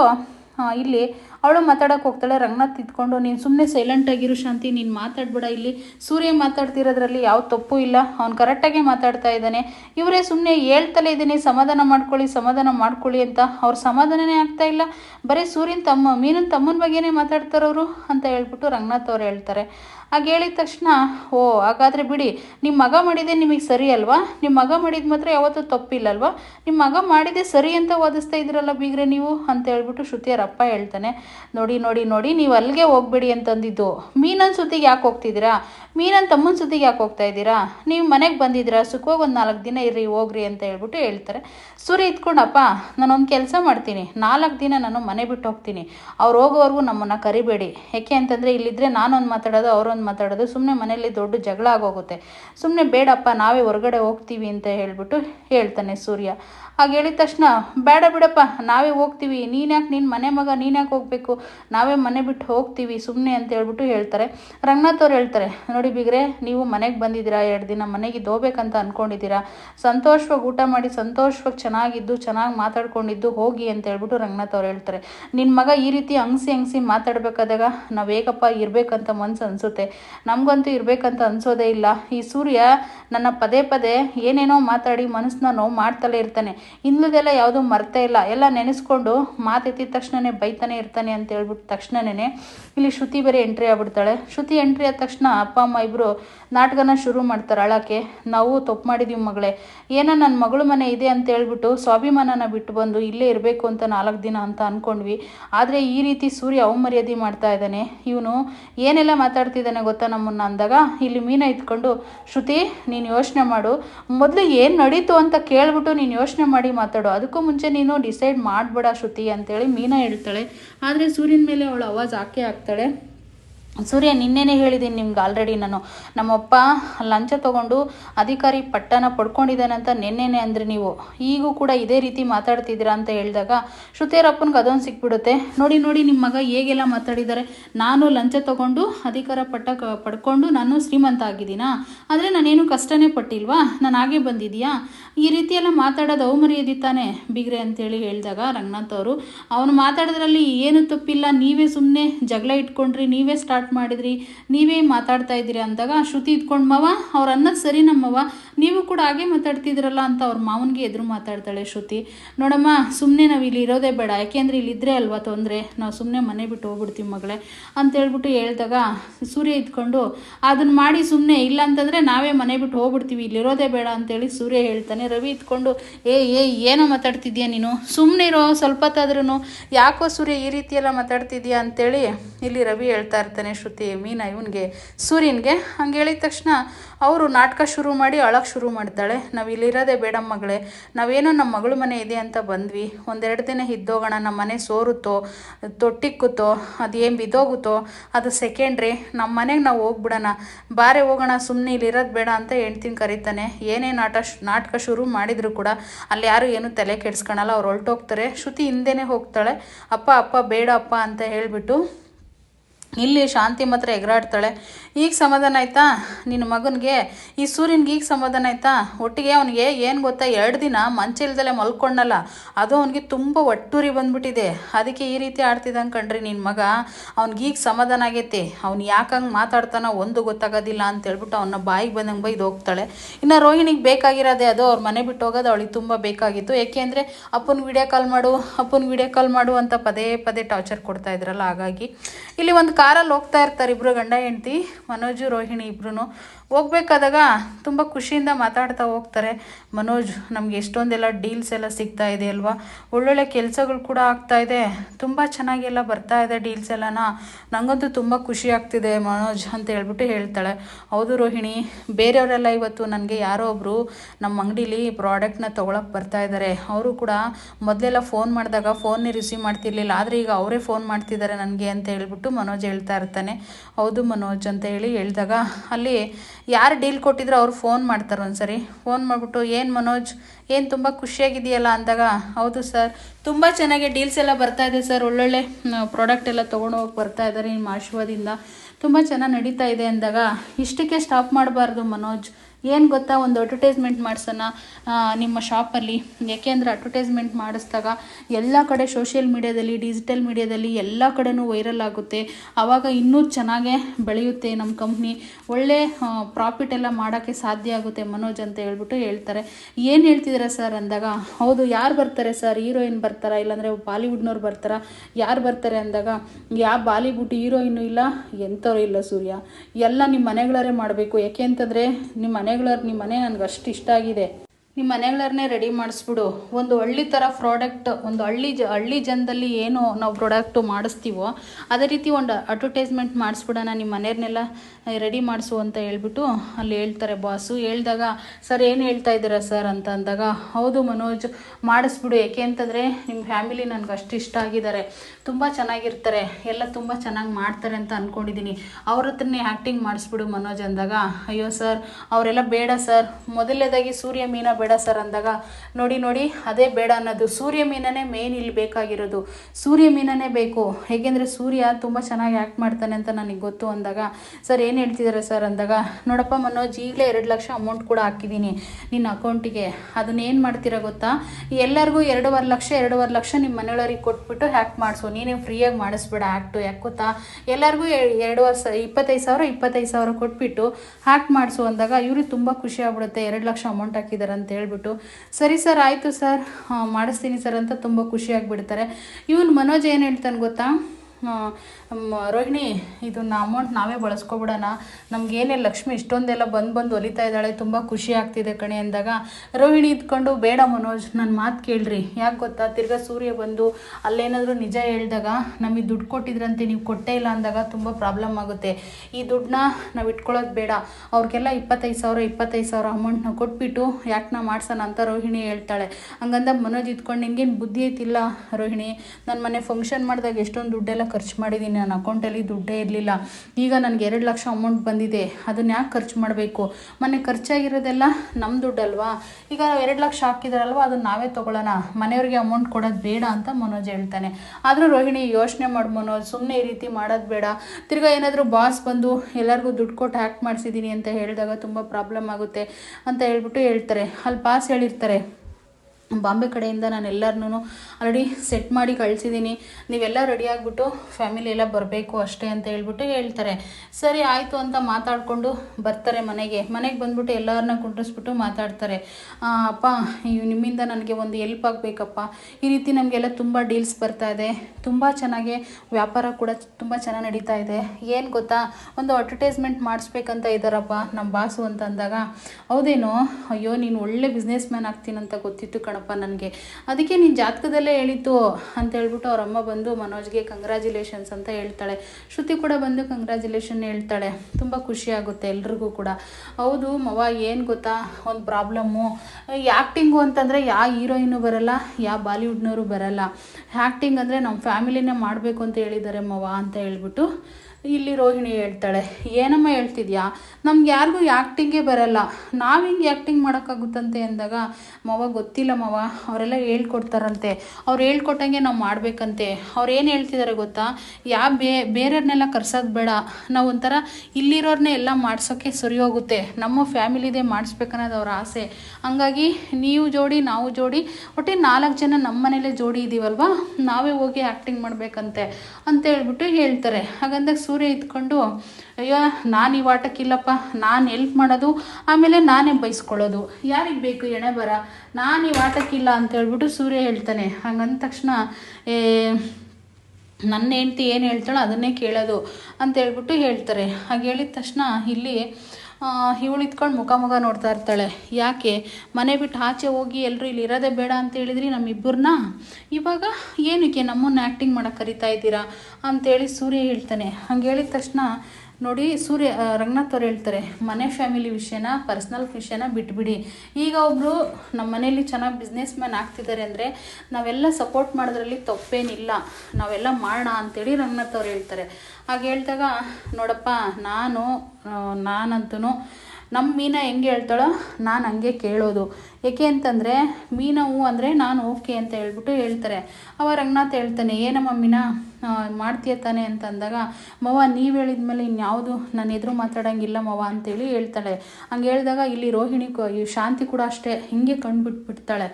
Speaker 1: ಇಲ್ಲಿ ಅವಳು ಮಾತಾಡೋಕೆ ಹೋಗ್ತಾಳೆ, ರಂಗನಾಥ್ ತಿದ್ಕೊಂಡು, ನೀನು ಸುಮ್ಮನೆ ಸೈಲೆಂಟಾಗಿರು ಶಾಂತಿ, ನೀನು ಮಾತಾಡ್ಬೇಡ ಇಲ್ಲಿ. ಸೂರ್ಯ ಮಾತಾಡ್ತಿರೋದ್ರಲ್ಲಿ ಯಾವ ತಪ್ಪು ಇಲ್ಲ. ಅವ್ನು ಕರೆಕ್ಟಾಗಿ ಮಾತಾಡ್ತಾ ಇದ್ದಾನೆ. ಇವರೇ ಸುಮ್ಮನೆ ಹೇಳ್ತಲೇ ಇದ್ದೀನಿ, ಸಮಾಧಾನ ಮಾಡ್ಕೊಳ್ಳಿ ಸಮಾಧಾನ ಮಾಡ್ಕೊಳ್ಳಿ ಅಂತ. ಅವ್ರ ಸಮಾಧಾನನೇ ಆಗ್ತಾ ಇಲ್ಲ. ಬರೀ ಸೂರ್ಯನ ತಮ್ಮ, ಮೀನಿನ ತಮ್ಮನ ಬಗ್ಗೆನೇ ಮಾತಾಡ್ತಾರವರು ಅಂತ ಹೇಳ್ಬಿಟ್ಟು ರಂಗನಾಥ್ ಅವ್ರು ಹೇಳ್ತಾರೆ. ಹಾಗೆ ಹೇಳಿದ ತಕ್ಷಣ, ಓ, ಹಾಗಾದರೆ ಬಿಡಿ. ನಿಮ್ಮ ಮಗ ಮಾಡಿದೆ ನಿಮಗೆ ಸರಿ ಅಲ್ವಾ? ನಿಮ್ಮ ಮಗ ಮಾಡಿದ ಮಾತ್ರ ಯಾವತ್ತೂ ತಪ್ಪಿಲ್ಲಲ್ವಾ? ನಿಮ್ಮ ಮಗ ಮಾಡಿದೆ ಸರಿ ಅಂತ ವಾದಿಸ್ತಾ ಇದ್ರಲ್ಲ ಬೀಗ್ರೆ ನೀವು? ಅಂತ ಹೇಳ್ಬಿಟ್ಟು ಶ್ರುತಿಯರ ಅಪ್ಪ ಹೇಳ್ತಾನೆ, ನೋಡಿ ನೋಡಿ ನೋಡಿ, ನೀವು ಅಲ್ಲಿಗೆ ಹೋಗ್ಬೇಡಿ ಅಂತಂದಿದ್ದು. ಮೀನನ್ ಸುದ್ದಿಗೆ ಯಾಕೆ ಹೋಗ್ತಿದ್ದೀರಾ? ಮೀನನ್ ತಮ್ಮನ ಸುದ್ದಿಗೆ ಯಾಕೆ ಹೋಗ್ತಾ ಇದ್ದೀರಾ? ನೀವು ಮನೆಗೆ ಬಂದಿದ್ದೀರಾ? ಸುಖವಾಗಿ ಒಂದು ನಾಲ್ಕು ದಿನ ಇರ್ರಿ, ಹೋಗ್ರಿ ಅಂತ ಹೇಳ್ಬಿಟ್ಟು ಹೇಳ್ತಾರೆ. ಸೂರ್ಯ ಇತ್ಕೊಂಡಪ್ಪ ನಾನೊಂದು ಕೆಲಸ ಮಾಡ್ತೀನಿ. ನಾಲ್ಕು ದಿನ ನಾನು ಮನೆ ಬಿಟ್ಟು ಹೋಗ್ತೀನಿ. ಅವ್ರು ಹೋಗೋವರೆಗೂ ನಮ್ಮನ್ನು ಕರಿಬೇಡಿ. ಯಾಕೆ ಅಂತಂದರೆ ಇಲ್ಲಿದ್ದರೆ ನಾನೊಂದು ಮಾತಾಡೋದು ಅವರೊಂದು ಮಾತಾಡೋದು ಸುಮ್ಮನೆ ಮನೆಯಲ್ಲಿ ದೊಡ್ಡ ಜಗಳ ಆಗೋಗುತ್ತೆ. ಸುಮ್ಮನೆ ಬೇಡಪ್ಪ, ನಾವೇ ಹೊರಗಡೆ ಹೋಗ್ತೀವಿ ಅಂತ ಹೇಳ್ಬಿಟ್ಟು ಹೇಳ್ತಾನೆ ಸೂರ್ಯ. ಹಾಗೆ ಹೇಳಿದ ತಕ್ಷಣ, ಬೇಡ ಬಿಡಪ್ಪ, ನಾವೇ ಹೋಗ್ತೀವಿ. ನೀನು ಯಾಕೆ ನಿನ್ನ ಮನೆ ಮಗ ನೀನ್ಯಾಕೆ ಹೋಗಬೇಕು? ನಾವೇ ಮನೆ ಬಿಟ್ಟು ಹೋಗ್ತೀವಿ ಸುಮ್ಮನೆ ಅಂತ ಹೇಳ್ಬಿಟ್ಟು ಹೇಳ್ತಾರೆ. ರಂಗನಾಥ್ ಅವ್ರು ಹೇಳ್ತಾರೆ, ನೋಡಿ ಬಿಗ್ರೆ, ನೀವು ಮನೆಗೆ ಬಂದಿದ್ದೀರಾ? ಎರಡು ದಿನ ಮನೆಗೆ ಹೋಗ್ಬೇಕಂತ ಅಂದ್ಕೊಂಡಿದ್ದೀರಾ ಸಂತೋಷವಾಗಿ ಊಟ ಮಾಡಿ, ಸಂತೋಷವಾಗಿ ಚೆನ್ನಾಗಿದ್ದು, ಚೆನ್ನಾಗಿ ಮಾತಾಡ್ಕೊಂಡಿದ್ದು ಹೋಗಿ ಅಂತ ಹೇಳ್ಬಿಟ್ಟು ರಂಗನಾಥ್ ಅವ್ರು ಹೇಳ್ತಾರೆ. ನಿನ್ನ ಮಗ ಈ ರೀತಿ ಹಂಗ್ಸಿ ಹಂಗ್ಸಿ ಮಾತಾಡಬೇಕಾದಾಗ ನಾವು ಹೇಗಪ್ಪ ಇರಬೇಕಂತ ಮನಸ್ಸು ಅನಿಸುತ್ತೆ. ನಮಗಂತೂ ಇರಬೇಕಂತ ಅನಿಸೋದೇ ಇಲ್ಲ. ಈ ಸೂರ್ಯ ನನ್ನ ಪದೇ ಪದೇ ಏನೇನೋ ಮಾತಾಡಿ ಮನಸ್ಸನ್ನ ನೋವು ಮಾಡ್ತಲೇ ಇರ್ತಾನೆ. ಇಂದ್ಲದೆಲ್ಲ ಯಾವುದೂ ಮರ್ತಾ ಇಲ್ಲ. ಎಲ್ಲ ನೆನೆಸ್ಕೊಂಡು ಮಾತೆತ್ತಿದ ತಕ್ಷಣನೇ ಬೈತಾನೆ ಇರ್ತಾನೆ ಅಂತ ಹೇಳ್ಬಿಟ್ಟು ತಕ್ಷಣನೇ ಇಲ್ಲಿ ಶ್ರುತಿ ಬೇರೆ ಎಂಟ್ರಿ ಆಗ್ಬಿಡ್ತಾಳೆ. ಶ್ರುತಿ ಎಂಟ್ರಿ ಆದ ತಕ್ಷಣ ಅಪ್ಪ, ಅಮ್ಮ ಇಬ್ಬರು ನಾಟಕನ ಶುರು ಮಾಡ್ತಾರೆ. ಅಳಕ್ಕೆ ನಾವು ತಪ್ಪು ಮಾಡಿದೀವಿ ಮಗಳೇ. ಏನೋ ನನ್ನ ಮಗಳು ಮನೆ ಇದೆ ಅಂತ ಹೇಳ್ಬಿಟ್ಟು ಸ್ವಾಭಿಮಾನನ ಬಿಟ್ಟು ಬಂದು ಇಲ್ಲೇ ಇರಬೇಕು ಅಂತ ನಾಲ್ಕು ದಿನ ಅಂತ ಅಂದ್ಕೊಂಡ್ವಿ ಆದರೆ ಈ ರೀತಿ ಸೂರ್ಯ ಅವಮರ್ಯಾದೆ ಮಾಡ್ತಾ ಇದ್ದಾನೆ. ಇವನು ಏನೆಲ್ಲ ಮಾತಾಡ್ತಿದ್ದಾನೆ ಗೊತ್ತಾ ನಮ್ಮನ್ನು ಅಂದಾಗ? ಇಲ್ಲಿ ಮೀನ ಇದ್ಕೊಂಡು, ಶ್ರುತಿ, ನೀನು ಯೋಚನೆ ಮಾಡು. ಮೊದಲು ಏನು ನಡೀತು ಅಂತ ಕೇಳ್ಬಿಟ್ಟು ನೀನು ಯೋಚನೆ ಮಾತಾಡು. ಅದಕ್ಕೂ ಮುಂಚೆ ನೀನು ಡಿಸೈಡ್ ಮಾಡಬೇಡ ಶ್ರುತಿ ಅಂತೇಳಿ ಮೀನಾ ಹೇಳ್ತಾಳೆ. ಆದರೆ ಸೂರ್ಯನ ಮೇಲೆ ಅವಳು ಅವಾಜ್ ಹಾಕೇ ಆಗ್ತಾಳೆ ಸೂರ್ಯ, ನಿನ್ನೆನೇ ಹೇಳಿದ್ದೀನಿ ನಿಮ್ಗೆ ಆಲ್ರೆಡಿ ನಾನು. ನಮ್ಮಪ್ಪ ಲಂಚ ತಗೊಂಡು ಅಧಿಕಾರಿ ಪಟ್ಟನ ಪಡ್ಕೊಂಡಿದ್ದಾನೆ ಅಂತ ನಿನ್ನೆನೆ ಅಂದರೆ ನೀವು. ಈಗೂ ಕೂಡ ಇದೇ ರೀತಿ ಮಾತಾಡ್ತಿದ್ದೀರಾ ಅಂತ ಹೇಳಿದಾಗ ಶ್ರುತಿಯರಪ್ಪನಿಗೆ ಅದೊಂದು ಸಿಕ್ಬಿಡುತ್ತೆ. ನೋಡಿ ನೋಡಿ ನಿಮ್ಮ ಮಗ ಹೇಗೆಲ್ಲ ಮಾತಾಡಿದ್ದಾರೆ. ನಾನು ಲಂಚ ತಗೊಂಡು ಅಧಿಕಾರ ಪಟ್ಟ ಪಡ್ಕೊಂಡು ನಾನು ಶ್ರೀಮಂತ ಆಗಿದ್ದೀನಾ? ಆದರೆ ನಾನೇನು ಕಷ್ಟನೇ ಪಟ್ಟಿಲ್ವಾ? ನಾನು ಹಾಗೆ ಬಂದಿದೆಯಾ ಈ ರೀತಿ ಎಲ್ಲ ಮಾತಾಡೋದು ತಾನೆ? ಬಿಗ್ರೆ ಅಂತೇಳಿ ಹೇಳಿದಾಗ ರಂಗನಾಥ್ ಅವರು, ಅವನು ಮಾತಾಡೋದ್ರಲ್ಲಿ ಏನು ತಪ್ಪಿಲ್ಲ, ನೀವೇ ಸುಮ್ಮನೆ ಜಗಳ ಇಟ್ಕೊಂಡ್ರಿ, ನೀವೇ ಸ್ಟಾರ್ಟ್ ಮಾಡಿದ್ರಿ? ನೀವೇ ಮಾತಾಡ್ತಾ ಇದ್ದೀರಿ ಅಂದಾಗ ಶ್ರುತಿ ಇದ್ಕೊಂಡು, ಮಾವ, ಅವ್ರು ಅನ್ನೋದು ಸರಿ ನಮ್ಮವ್ವ ನೀವು ಕೂಡ ಹಾಗೆ ಮಾತಾಡ್ತಿದ್ರಲ್ಲ ಅಂತ ಅವ್ರ ಮಾವನಿಗೆ ಎದುರು ಮಾತಾಡ್ತಾಳೆ ಶ್ರುತಿ. ನೋಡಮ್ಮ ಸುಮ್ಮನೆ ನಾವು ಇಲ್ಲಿ ಇರೋದೇ ಬೇಡ. ಯಾಕೆಂದ್ರೆ ಇಲ್ಲಿದ್ರೆ ಅಲ್ವಾ ತೊಂದರೆ? ನಾವು ಸುಮ್ಮನೆ ಮನೆ ಬಿಟ್ಟು ಹೋಗ್ಬಿಡ್ತೀವಿ ಮಗಳೇ. ಅಂತ ಹೇಳ್ಬಿಟ್ಟು ಹೇಳಿದಾಗ ಸೂರ್ಯ ಇದ್ಕೊಂಡು ಅದನ್ನ ಮಾಡಿ ಸುಮ್ಮನೆ ಇಲ್ಲ ಅಂತಂದರೆ ನಾವೇ ಮನೆ ಬಿಟ್ಟು ಹೋಗ್ಬಿಡ್ತೀವಿ. ಇಲ್ಲಿರೋದೇ ಬೇಡ. ಅಂತೇಳಿ ಸೂರ್ಯ ಹೇಳ್ತಾನೆ. ರವಿ ಇದ್ಕೊಂಡು, ಏ ಏ, ಏನೋ ಮಾತಾಡ್ತಿದ್ಯಾ ನೀನು? ಸುಮ್ಮನೆ ಇರೋ ಸ್ವಲ್ಪ ಹೊತ್ತಾದ್ರೂ ಯಾಕೋ ಸೂರ್ಯ ಈ ರೀತಿ ಎಲ್ಲ ಮಾತಾಡ್ತಿದ್ಯಾ ಅಂತೇಳಿ ಇಲ್ಲಿ ರವಿ ಹೇಳ್ತಾ ಇರ್ತಾನೆ ಶ್ರುತಿ ಮೀನ ಇವನಿಗೆ, ಸೂರ್ಯನಿಗೆ. ಹಂಗೆ ಹೇಳಿದ ತಕ್ಷಣ ಅವರು ನಾಟಕ ಶುರು ಮಾಡಿ ಅಳಕ್ಕೆ ಶುರು ಮಾಡ್ತಾಳೆ. ನಾವು ಇಲ್ಲಿರೋದೇ ಬೇಡ ಮಗಳೇ, ನಾವೇನೋ ನಮ್ಮ ಮಗಳ ಮನೆ ಇದೆ ಅಂತ ಬಂದ್ವಿ. ಒಂದೆರಡು ದಿನ ಇದ್ದೋಗೋಣ ನಮ್ಮ ಮನೆ ಸೋರುತ್ತೋ, ತೊಟ್ಟಿಕ್ಕುತ್ತೋ ಅದೇನು ಬಿದ್ದೋಗುತ್ತೋ, ಅದು ಸೆಕೆಂಡ್ರಿ ನಮ್ಮ ಮನೆಗೆ ನಾವು ಹೋಗ್ಬಿಡೋಣ. ಬಾರೆ ಹೋಗೋಣ ಸುಮ್ಮನೆ ಇಲ್ಲಿರೋದು ಬೇಡ ಅಂತ ಹೆಣ್ತೀನಿ ಕರೀತಾನೆ. ಏನೇ ನಾಟ ನಾಟಕ ಶುರು ಮಾಡಿದರೂ ಕೂಡ ಅಲ್ಲಿ ಯಾರು ಏನು ತಲೆ ಕೆಡ್ಸ್ಕೊಳಲ್ಲ ಅವ್ರು ಹೊರಟೋಗ್ತಾರೆ. ಶ್ರುತಿ ಹಿಂದೆನೇ ಹೋಗ್ತಾಳೆ. ಅಪ್ಪ ಅಪ್ಪ ಬೇಡ ಅಪ್ಪ ಅಂತ ಹೇಳಿಬಿಟ್ಟು ಇಲ್ಲಿ ಶಾಂತಿ ಮಾತ್ರ ಎಗರಾಡ್ತಾಳೆ. ಈಗ ಸಮಾಧಾನ ಆಯ್ತಾ? ನಿನ್ನ ಮಗನಿಗೆ ಈ ಸೂರ್ಯನಿಗೆ ಈಗ ಸಮಾಧಾನ ಆಯ್ತಾ? ಒಟ್ಟಿಗೆ ಅವನಿಗೆ ಏನು ಗೊತ್ತಾ? ಎರಡು ದಿನ ಮಂಚ ಮಲ್ಕೊಂಡಲ್ಲ. ಅದು ಅವನಿಗೆ ತುಂಬ ಒಟ್ಟೂರಿ ಬಂದ್ಬಿಟ್ಟಿದೆ. ಅದಕ್ಕೆ ಈ ರೀತಿ ಆಡ್ತಿದ್ದಂಗೆ ಕಣ್ರಿ ನಿನ್ನ ಮಗ. ಅವ್ನಿಗೆ ಈಗ ಸಮಾಧಾನ ಆಗೈತೆ. ಅವ್ನು ಯಾಕಂಗೆ ಮಾತಾಡ್ತಾನ ಒಂದು ಗೊತ್ತಾಗೋದಿಲ್ಲ ಅಂತ ಹೇಳ್ಬಿಟ್ಟು ಅವನ್ನ ಬಾಯಿಗೆ ಬಂದಂಗೆ ಬೈದು ಹೋಗ್ತಾಳೆ. ಇನ್ನು ರೋಹಿಣಿಗೆ ಬೇಕಾಗಿರೋದೇ ಅದು. ಅವ್ರ ಮನೆ ಬಿಟ್ಟು ಹೋಗೋದು ಅವಳಿಗೆ ತುಂಬ ಬೇಕಾಗಿತ್ತು. ಏಕೆ ಅಂದರೆ ಅಪ್ಪನ ವಿಡಿಯೋ ಕಾಲ್ ಮಾಡು, ಅಪ್ಪನ ವಿಡಿಯೋ ಕಾಲ್ ಮಾಡು ಅಂತ ಪದೇ ಪದೇ ಟಾರ್ಚರ್ ಕೊಡ್ತಾ ಇದ್ರಲ್ಲ ಹಾಗಾಗಿ. ಇಲ್ಲಿ ಒಂದು ಕಾರಲ್ಲಿ ಹೋಗ್ತಾ ಇರ್ತಾರೆ ಇಬ್ಬರು ಗಂಡ ಹೆಂಡ್ತಿ ಮನೋಜು ರೋಹಿಣಿ ಇಬ್ರು ಹೋಗ್ಬೇಕಾದಾಗ ತುಂಬ ಖುಷಿಯಿಂದ ಮಾತಾಡ್ತಾ ಹೋಗ್ತಾರೆ. ಮನೋಜ್, ನಮಗೆ ಎಷ್ಟೊಂದೆಲ್ಲ ಡೀಲ್ಸ್ ಎಲ್ಲ ಸಿಗ್ತಾ ಇದೆ ಅಲ್ವಾ? ಒಳ್ಳೊಳ್ಳೆ ಕೆಲಸಗಳು ಕೂಡ ಆಗ್ತಾ ಇದೆ. ತುಂಬ ಚೆನ್ನಾಗೆಲ್ಲ ಬರ್ತಾ ಇದೆ ಡೀಲ್ಸ್ ಎಲ್ಲನ. ನನಗಂತೂ ತುಂಬ ಖುಷಿ ಆಗ್ತಿದೆ ಮನೋಜ್ ಅಂತ ಹೇಳ್ಬಿಟ್ಟು ಹೇಳ್ತಾಳೆ. ಹೌದು ರೋಹಿಣಿ, ಬೇರೆಯವರೆಲ್ಲ ಇವತ್ತು ನನಗೆ ಯಾರೋ ಒಬ್ಬರು ನಮ್ಮ ಅಂಗಡೀಲಿ ಪ್ರಾಡಕ್ಟ್ನ ತೊಗೊಳಕ್ಕೆ ಬರ್ತಾ ಇದ್ದಾರೆ ಅವರು ಕೂಡ ಮೊದಲೆಲ್ಲ ಫೋನ್ ಮಾಡಿದಾಗ ಫೋನ್ನೇ ರಿಸೀವ್ ಮಾಡ್ತಿರ್ಲಿಲ್ಲ. ಆದರೆ ಈಗ ಅವರೇ ಫೋನ್ ಮಾಡ್ತಿದ್ದಾರೆ ನನಗೆ ಅಂತ ಹೇಳ್ಬಿಟ್ಟು ಮನೋಜ್ ಹೇಳ್ತಾ ಇರ್ತಾನೆ. ಹೌದು ಮನೋಜ್ ಅಂತ ಹೇಳಿ ಹೇಳಿದಾಗ ಅಲ್ಲಿ ಯಾರು ಡೀಲ್ ಕೊಟ್ಟಿದ್ರು ಅವ್ರು ಫೋನ್ ಮಾಡ್ತಾರೆ ಒಂದ್ಸರಿ. ಫೋನ್ ಮಾಡಿಬಿಟ್ಟು, ಏನು ಮನೋಜ್, ಏನು ತುಂಬ ಖುಷಿಯಾಗಿದೆಯಲ್ಲ ಅಂದಾಗ, ಹೌದು ಸರ್. ತುಂಬ ಚೆನ್ನಾಗಿ ಡೀಲ್ಸ್ ಎಲ್ಲ ಬರ್ತಾ ಇದೆ ಸರ್. ಒಳ್ಳೊಳ್ಳೆ ಪ್ರಾಡಕ್ಟ್ ಎಲ್ಲ ತೊಗೊಂಡು ಹೋಗಿ ಬರ್ತಾ ಇದ್ದಾರೆ ನಿಮ್ಮ ಆಶೀರ್ವಾದಿಂದ. ತುಂಬ ಚೆನ್ನಾಗಿ ನಡೀತಾ ಇದೆ. ಅಂದಾಗ, ಇಷ್ಟಕ್ಕೆ ಸ್ಟಾಪ್ ಮಾಡಬಾರ್ದು ಮನೋಜ್. ಏನು ಗೊತ್ತಾ? ಒಂದು ಅಡ್ವರ್ಟೈಸ್ಮೆಂಟ್ ಮಾಡಿಸೋಣ ನಿಮ್ಮ ಶಾಪಲ್ಲಿ ಯಾಕೆಂದರೆ ಅಡ್ವರ್ಟೈಸ್ಮೆಂಟ್ ಮಾಡಿಸಿದಾಗ ಎಲ್ಲ ಕಡೆ ಸೋಷಿಯಲ್ ಮೀಡ್ಯಾದಲ್ಲಿ ಡಿಜಿಟಲ್ ಮೀಡ್ಯಾದಲ್ಲಿ ಎಲ್ಲ ಕಡೆನೂ ವೈರಲ್ ಆಗುತ್ತೆ. ಆವಾಗ ಇನ್ನೂ ಚೆನ್ನಾಗೇ ಬೆಳೆಯುತ್ತೆ ನಮ್ಮ ಕಂಪ್ನಿ ಒಳ್ಳೆ ಪ್ರಾಫಿಟ್ ಎಲ್ಲ ಮಾಡೋಕ್ಕೆ ಸಾಧ್ಯ ಆಗುತ್ತೆ ಮನೋಜ್ ಅಂತ ಹೇಳ್ಬಿಟ್ಟು ಹೇಳ್ತಾರೆ. ಏನು ಹೇಳ್ತಿದ್ದೀರಾ ಸರ್ ಅಂದಾಗ, ಹೌದು, ಯಾರು ಬರ್ತಾರೆ ಸರ್ ಹೀರೋಯಿನ್ ಬರ್ತಾರಾ? ಇಲ್ಲಾಂದರೆ ಬಾಲಿವುಡ್ನವ್ರು ಬರ್ತಾರಾ? ಯಾರು ಬರ್ತಾರೆ ಅಂದಾಗ ಯಾವ ಬಾಲಿವುಡ್ ಹೀರೋಯಿನ್ನು ಇಲ್ಲ, ಎಂಥವ್ರು ಇಲ್ಲ ಸೂರ್ಯ. ಎಲ್ಲ ನಿಮ್ಮ ಮನೆಗಳರೇ ಮಾಡಬೇಕು. ಯಾಕೆ ಅಂತಂದರೆ ನಿಮ್ಮ ಮನೆಗಳವ್ರು ನಿಮ್ಮ ಮನೆ ನನಗೆ ಅಷ್ಟು ಇಷ್ಟ ಆಗಿದೆ ನಿಮ್ಮ ಮನೆಗಳನ್ನೇ ರೆಡಿ ಮಾಡಿಸ್ಬಿಡು. ಒಂದು ಹಳ್ಳಿ ಥರ ಪ್ರಾಡಕ್ಟ್ ಒಂದು ಹಳ್ಳಿ ಜ, ಹಳ್ಳಿ ಜನದಲ್ಲಿ ಏನು ನಾವು ಪ್ರಾಡಕ್ಟು ಮಾಡಿಸ್ತೀವೋ, ಅದೇ ರೀತಿ ಒಂದು ಅಡ್ವರ್ಟೈಸ್ಮೆಂಟ್ ಮಾಡಿಸ್ಬಿಡೋಣ ನಿಮ್ಮ ಮನೆಯವ್ರನ್ನೆಲ್ಲ ರೆಡಿ ಮಾಡಿಸು ಅಂತ ಹೇಳ್ಬಿಟ್ಟು ಅಲ್ಲಿ ಹೇಳ್ತಾರೆ ಬಾಸು ಹೇಳಿದಾಗ, ಸರ್, ಏನು ಹೇಳ್ತಾ ಇದ್ದೀರಾ ಸರ್? ಅಂತ ಅಂದಾಗ, ಹೌದು ಮನೋಜ್, ಮಾಡಿಸ್ಬಿಡು. ಏಕೆ ಅಂತಂದರೆ ನಿಮ್ಮ ಫ್ಯಾಮಿಲಿ ನನಗೆ ಅಷ್ಟು ಇಷ್ಟ ಆಗಿದ್ದಾರೆ. ತುಂಬ ಚೆನ್ನಾಗಿರ್ತಾರೆ. ಎಲ್ಲ ತುಂಬ ಚೆನ್ನಾಗಿ ಮಾಡ್ತಾರೆ ಅಂತ ಅಂದ್ಕೊಂಡಿದ್ದೀನಿ ಅವ್ರ ಹತ್ರನೇ ಆ್ಯಕ್ಟಿಂಗ್ ಮಾಡಿಸ್ಬಿಡು ಮನೋಜ್ ಅಂದಾಗ, ಅಯ್ಯೋ ಸರ್, ಅವರೆಲ್ಲ ಬೇಡ ಸರ್. ಮೊದಲನೇದಾಗಿ ಸೂರ್ಯ ಮೀನ ಬೇಡ ಸರ್ ಅಂದಾಗ, ನೋಡಿ ನೋಡಿ, ಅದೇ ಬೇಡ ಅನ್ನೋದು. ಸೂರ್ಯ ಮೀನನೇ ಮೇನ್ ಇಲ್ಲಿ ಬೇಕಾಗಿರೋದು. ಸೂರ್ಯ ಮೀನನೇ ಬೇಕು. ಹೇಗೆಂದರೆ ಸೂರ್ಯ ತುಂಬ ಚೆನ್ನಾಗಿ ಆ್ಯಕ್ಟ್ ಮಾಡ್ತಾನೆ ಅಂತ ನನಗೆ ಗೊತ್ತು ಅಂದಾಗ, ಸರ್, ಏನು ಹೇಳ್ತಿದ್ದಾರೆ ಸರ್ ಅಂದಾಗ, ನೋಡಪ್ಪ ಮನೋಜ್, ಈಗಲೇ ಎರಡು ಲಕ್ಷ ಅಮೌಂಟ್ ಕೂಡ ಹಾಕಿದ್ದೀನಿ ನಿನ್ನ ಅಕೌಂಟಿಗೆ ಅದನ್ನ ಏನು ಮಾಡ್ತೀರಾ ಗೊತ್ತಾ? ಎಲ್ಲರಿಗೂ ಎರಡೂವರೆ ಲಕ್ಷ ಎರಡೂವರೆ ಲಕ್ಷ ನಿಮ್ಮ ಮನೆಯೊಳರಿಗೆ ಕೊಟ್ಬಿಟ್ಟು ಹ್ಯಾಕ್ ಮಾಡಿಸು. ನೀನೇ ಫ್ರೀಯಾಗಿ ಮಾಡಿಸ್ಬೇಡ ಆ್ಯಕ್ಟು ಯಾಕೆ ಗೊತ್ತಾ? ಎಲ್ಲರಿಗೂ ಎರಡುವರೆ ಸ, ಇಪ್ಪತ್ತೈದು ಸಾವಿರ ಇಪ್ಪತ್ತೈದು ಸಾವಿರ ಕೊಟ್ಬಿಟ್ಟು ಹ್ಯಾಕ್ ಮಾಡಿಸು ಅಂದಾಗ ಇವ್ರಿಗೆ ತುಂಬ ಖುಷಿ ಆಗ್ಬಿಡುತ್ತೆ. ಎರಡು ಲಕ್ಷ ಅಮೌಂಟ್ ಹಾಕಿದ್ದಾರೆ ಅಂತೇಳಿ ಹೇಳ್ಬಿಟ್ಟು, ಸರಿ ಸರ್, ಆಯಿತು ಸರ್. ಮಾಡಿಸ್ತೀನಿ ಸರ್ ಅಂತ ತುಂಬ ಖುಷಿಯಾಗಿಬಿಡ್ತಾರೆ ಇವನು ಮನೋಜ್ ಏನು ಹೇಳ್ತಾನೆ ಗೊತ್ತಾ? ರೋಹಿಣಿ ಇದನ್ನ ಅಮೌಂಟ್ ನಾವೇ ಬಳಸ್ಕೊಬಿಡೋಣ. ನಮಗೇನೇ ಲಕ್ಷ್ಮಿ ಇಷ್ಟೊಂದೆಲ್ಲ ಬಂದು ಬಂದು ಒಲಿತಾ ಇದ್ದಾಳೆ, ತುಂಬ ಖುಷಿ ಆಗ್ತಿದೆ ಕಣೆ ಅಂದಾಗ. ರೋಹಿಣಿ ಇದ್ಕೊಂಡು, ಬೇಡ ಮನೋಜ್ ನನ್ನ ಮಾತು ಕೇಳ್ರಿ. ಯಾಕೆ ಗೊತ್ತಾ? ತಿರ್ಗಾ ಸೂರ್ಯ ಬಂದು ಅಲ್ಲೇನಾದರೂ ನಿಜ ಹೇಳಿದಾಗ, ನಮಗೆ ದುಡ್ಡು ಕೊಟ್ಟಿದ್ರಂತೆ, ನೀವು ಕೊಟ್ಟೇ ಇಲ್ಲ ಅಂದಾಗ ತುಂಬ ಪ್ರಾಬ್ಲಮ್ ಆಗುತ್ತೆ. ಈ ದುಡ್ಡನ್ನ ನಾವು ಇಟ್ಕೊಳ್ಳೋದು ಬೇಡ. ಅವ್ರಿಗೆಲ್ಲ ಇಪ್ಪತ್ತೈದು ಸಾವಿರ ಇಪ್ಪತ್ತೈದು ಸಾವಿರ ಅಮೌಂಟ್ನ ಕೊಟ್ಬಿಟ್ಟು ಯಾಕೆ ನಾ ಮಾಡ್ಸೋಣ ಅಂತ ರೋಹಿಣಿ ಹೇಳ್ತಾಳೆ. ಹಂಗಂದ ಮನೋಜ್ ಇದ್ಕೊಂಡು, ನಿಂಗೇನು ಬುದ್ಧಿ ಐತಿಲ್ಲ ರೋಹಿಣಿ? ನನ್ನ ಮನೆ ಫಂಕ್ಷನ್ ಮಾಡಿದಾಗ ಎಷ್ಟೊಂದು ದುಡ್ಡೆಲ್ಲ ಖರ್ಚು ಮಾಡಿದ್ದೀನಿ, ನನ್ನ ಅಕೌಂಟಲ್ಲಿ ದುಡ್ಡೇ ಇರಲಿಲ್ಲ. ಈಗ ನನಗೆ ಎರಡು ಲಕ್ಷ ಅಮೌಂಟ್ ಬಂದಿದೆ, ಅದನ್ನ ಯಾಕೆ ಖರ್ಚು ಮಾಡಬೇಕು? ಮೊನ್ನೆ ಖರ್ಚಾಗಿರೋದೆಲ್ಲ ನಮ್ಮ ದುಡ್ಡಲ್ವಾ? ಈಗ ಎರಡು ಲಕ್ಷ ಹಾಕಿದಾರಲ್ವ, ಅದನ್ನ ನಾವೇ ತೊಗೊಳ್ಳೋಣ. ಮನೆಯವ್ರಿಗೆ ಅಮೌಂಟ್ ಕೊಡೋದು ಬೇಡ ಅಂತ ಮನೋಜ್ ಹೇಳ್ತಾನೆ. ಆದರೂ ರೋಹಿಣಿ, ಯೋಚನೆ ಮಾಡಿ ಮನೋಜ್ ಸುಮ್ಮನೆ ಈ ರೀತಿ ಮಾಡೋದು ಬೇಡ. ತಿರ್ಗಾ ಏನಾದರೂ ಬಾಸ್ ಬಂದು ಎಲ್ಲರಿಗೂ ದುಡ್ಡು ಕೊಟ್ಟು ಹ್ಯಾಕ್ ಮಾಡಿಸಿದ್ದೀನಿ ಅಂತ ಹೇಳಿದಾಗ ತುಂಬ ಪ್ರಾಬ್ಲಮ್ ಆಗುತ್ತೆ ಅಂತ ಹೇಳ್ಬಿಟ್ಟು ಹೇಳ್ತಾರೆ. ಅಲ್ಲಿ ಬಾಸ್ ಹೇಳಿರ್ತಾರೆ ಬಾಂಬೆ ಕಡೆಯಿಂದ ನಾನು ಎಲ್ಲರನ್ನೂ ಆಲ್ರೆಡಿ ಸೆಟ್ ಮಾಡಿ ಕಳಿಸಿದ್ದೀನಿ ನೀವೆಲ್ಲ ರೆಡಿ ಆಗಿಬಿಟ್ಟು ಫ್ಯಾಮಿಲಿ ಎಲ್ಲ ಬರಬೇಕು ಅಷ್ಟೇ ಅಂತ ಹೇಳ್ಬಿಟ್ಟು ಹೇಳ್ತಾರೆ. ಸರಿ ಆಯಿತು ಅಂತ ಮಾತಾಡಿಕೊಂಡು ಬರ್ತಾರೆ ಮನೆಗೆ. ಮನೆಗೆ ಬಂದ್ಬಿಟ್ಟು ಎಲ್ಲರನ್ನ ಕುಂಡ್ರಿಸ್ಬಿಟ್ಟು ಮಾತಾಡ್ತಾರೆ. "ಆ, ಅಪ್ಪ ನಿಮ್ಮಿಂದ ನನಗೆ ಒಂದು ಎಲ್ಪ್ ಆಗಬೇಕಪ್ಪ. ಈ ರೀತಿ ನಮಗೆಲ್ಲ ತುಂಬ ಡೀಲ್ಸ್ ಬರ್ತಾ ಇದೆ. ತುಂಬ ಚೆನ್ನಾಗಿ ವ್ಯಾಪಾರ ಕೂಡ ತುಂಬ ಚೆನ್ನಾಗಿ ನಡೀತಾ ಇದೆ. ಏನು ಗೊತ್ತಾ? ಒಂದು ಅಡ್ವರ್ಟೈಸ್ಮೆಂಟ್ ಮಾಡಿಸ್ಬೇಕಂತ ಇದ್ದಾರಪ್ಪ ನಮ್ಮ ಬಾಸು ಅಂತ ಅಂದಾಗ. ಹೌದೇನೋ? ಅಯ್ಯೋ ನೀನು ಒಳ್ಳೆ ಬಿಸ್ನೆಸ್ ಮ್ಯಾನ್ ಆಗ್ತೀನಂತ ಗೊತ್ತಿತ್ತು ಕಣಪ್ಪ ನನಗೆ? ಅದಕ್ಕೆ ನೀನು ಜಾತಕದಲ್ಲೇ ಹೇಳಿತ್ತು ಅಂತ ಹೇಳ್ಬಿಟ್ಟು ಅವರಮ್ಮ ಬಂದು ಮನೋಜ್ಗೆ ಕಂಗ್ರ್ಯಾಚುಲೇಷನ್ಸ್ ಅಂತ ಹೇಳ್ತಾಳೆ. ಶ್ರುತಿ ಕೂಡ ಬಂದು ಕಂಗ್ರ್ಯಾಚುಲೇಷನ್ ಹೇಳ್ತಾಳೆ. ತುಂಬ ಖುಷಿ ಆಗುತ್ತೆ ಎಲ್ರಿಗೂ ಕೂಡ. ಹೌದು, ಮವ ಏನು ಗೊತ್ತಾ? ಒಂದು ಪ್ರಾಬ್ಲಮ್ಮು ಆ್ಯಕ್ಟಿಂಗು ಅಂತಂದರೆ ಯಾವ ಹೀರೋಯಿನು ಬರಲ್ಲ ಯಾವ ಬಾಲಿವುಡ್ನವರು ಬರಲ್ಲ. ಆ್ಯಕ್ಟಿಂಗ್ ಅಂದರೆ ನಮ್ಮ ಫ್ಯಾಮಿಲಿನೇ ಮಾಡಬೇಕು ಅಂತ ಹೇಳಿದ್ದಾರೆ ಮವ ಅಂತ ಹೇಳ್ಬಿಟ್ಟು. ಇಲ್ಲಿ ರೋಹಿಣಿ ಹೇಳ್ತಾಳೆ, ಏನಮ್ಮ ಹೇಳ್ತಿದ್ಯಾ? ನಮ್ಗೆ ಯಾರಿಗೂ ಆ್ಯಕ್ಟಿಂಗೇ ಬರಲ್ಲ. ನಾವು ಹಿಂಗೆ ಆ್ಯಕ್ಟಿಂಗ್ ಮಾಡೋಕ್ಕಾಗುತ್ತಂತೆ ಅಂದಾಗ, ಮವ, ಗೊತ್ತಿಲ್ಲ ಮವ. ಅವರೆಲ್ಲ ಹೇಳ್ಕೊಡ್ತಾರಂತೆ. ಅವ್ರು ಹೇಳ್ಕೊಟ್ಟಂಗೆ ನಾವು ಮಾಡಬೇಕಂತೆ. ಅವ್ರು ಏನು ಹೇಳ್ತಿದ್ದಾರೆ ಗೊತ್ತಾ? ಯಾ ಬೇ ಬೇರೆಯವ್ರನ್ನೆಲ್ಲ ಕರ್ಸೋದು ಬೇಡ. ನಾವು ಒಂಥರ ಇಲ್ಲಿರೋರನ್ನೇ ಎಲ್ಲ ಮಾಡಿಸೋಕ್ಕೆ ಸರಿ ಹೋಗುತ್ತೆ. ನಮ್ಮ ಫ್ಯಾಮಿಲಿದೇ ಮಾಡಿಸ್ಬೇಕನ್ನೋದು ಅವ್ರ ಆಸೆ. ಹಂಗಾಗಿ ನೀವು ಜೋಡಿ, ನಾವು ಜೋಡಿ, ಒಟ್ಟು ನಾಲ್ಕು ಜನ ನಮ್ಮ ಮನೇಲೇ ಜೋಡಿ ಇದ್ದೀವಲ್ವಾ ನಾವೇ ಹೋಗಿ ಆ್ಯಕ್ಟಿಂಗ್ ಮಾಡಬೇಕಂತೆ. ಅಂತ ಹೇಳ್ಬಿಟ್ಟು ಹೇಳ್ತಾರೆ. ಹಾಗಂದಾಗ ಸೂರ್ಯ ಇದ್ಕೊಂಡು, ಅಯ್ಯೋ, ನಾನು ಈ ಆಟಕ್ಕಿಲ್ಲಪ್ಪ ನಾನು ಎಲ್ಪ್ ಮಾಡೋದು, ಆಮೇಲೆ ನಾನೇ ಬೈಸ್ಕೊಳ್ಳೋದು. ಯಾರಿಗೆ ಬೇಕು ಎಣೆ ಬರ ನಾನು ಈ ಆಟಕ್ಕಿಲ್ಲ ಅಂತ ಹೇಳ್ಬಿಟ್ಟು ಸೂರ್ಯ ಹೇಳ್ತಾನೆ. ಹಂಗಂದ ತಕ್ಷಣ, ಏ, ನನ್ನ ಹೆಂಡ್ತಿ ಏನು ಹೇಳ್ತಾಳೋ ಅದನ್ನೇ ಕೇಳೋದು ಅಂತ ಹೇಳ್ಬಿಟ್ಟು ಹೇಳ್ತಾರೆ. ಹಾಗೆ ಹೇಳಿದ ತಕ್ಷಣ ಇಲ್ಲಿ ಇವಳು ಇತ್ಕೊಂಡು ಮುಖ ಮುಖ ನೋಡ್ತಾ ಇರ್ತಾಳೆ. ಯಾಕೆ? ಮನೆ ಬಿಟ್ಟು ಆಚೆ ಹೋಗಿ ಎಲ್ಲರೂ ಇಲ್ಲಿ ಇರೋದೇ ಬೇಡ ಅಂತ ಹೇಳಿದ್ರಿ ನಮ್ಮಿಬ್ಬರನ್ನ ಇವಾಗ ಏನಕ್ಕೆ ನಮ್ಮನ್ನು ಆ್ಯಕ್ಟಿಂಗ್ ಮಾಡೋಕ್ಕೆ ಕರಿತಾ ಇದ್ದೀರಾ? ಅಂತೇಳಿ ಸೂರ್ಯ ಹೇಳ್ತಾನೆ. ಹಂಗೆ ಹೇಳಿದ ತಕ್ಷಣ ನೋಡಿ ಸೂರ್ಯ ರಂಗನಾಥ್ ಅವ್ರು ಹೇಳ್ತಾರೆ, ಮನೆ ಫ್ಯಾಮಿಲಿ ವಿಷಯನ ಪರ್ಸ್ನಲ್ ವಿಷಯನ ಬಿಟ್ಬಿಡಿ. ಈಗ ಒಬ್ಬರು ನಮ್ಮ ಮನೇಲಿ ಚೆನ್ನಾಗಿ ಬಿಸ್ನೆಸ್ ಮ್ಯಾನ್ ಆಗ್ತಿದ್ದಾರೆ ಅಂದರೆ, ನಾವೆಲ್ಲ ಸಪೋರ್ಟ್ ಮಾಡೋದ್ರಲ್ಲಿ ತಪ್ಪೇನಿಲ್ಲ, ನಾವೆಲ್ಲ ಮಾಡೋಣ ಅಂತೇಳಿ ರಂಗನಾಥ್ ಅವ್ರು ಹೇಳ್ತಾರೆ. ಹಾಗೆ ಹೇಳಿದಾಗ, ನೋಡಪ್ಪ, ನಾನು ನಾನಂತೂ ನಮ್ಮ ಮೀನಾ ಹೆಂಗೆ ಹೇಳ್ತಾಳೋ ನಾನು ಹಂಗೆ ಕೇಳೋದು. ಏಕೆ ಅಂತಂದರೆ, ಮೀನಾ ಅಂದರೆ ನಾನು ಓಕೆ ಅಂತ ಹೇಳ್ಬಿಟ್ಟು ಹೇಳ್ತಾರೆ. ಅವ ರಂಗನಾಥ್ ಹೇಳ್ತಾನೆ, ಏನಮ್ಮ ಮೀನಾ ಮಾಡ್ತೀಯ ತಾನೆ ಅಂತ ಅಂದಾಗ, ಮವ, ನೀವು ಹೇಳಿದ ಮೇಲೆ ಇನ್ಯಾವುದು ನಾನು ಎದುರು ಮಾತಾಡೋಂಗಿಲ್ಲ ಮವ ಅಂತೇಳಿ ಹೇಳ್ತಾಳೆ. ಹಂಗೆ ಹೇಳಿದಾಗ ಇಲ್ಲಿ ರೋಹಿಣಿ ಶಾಂತಿ ಕೂಡ ಅಷ್ಟೇ ಹಿಂಗೆ ಕಣ್ಣು ಬಿಟ್ಬಿಡ್ತಾಳೆ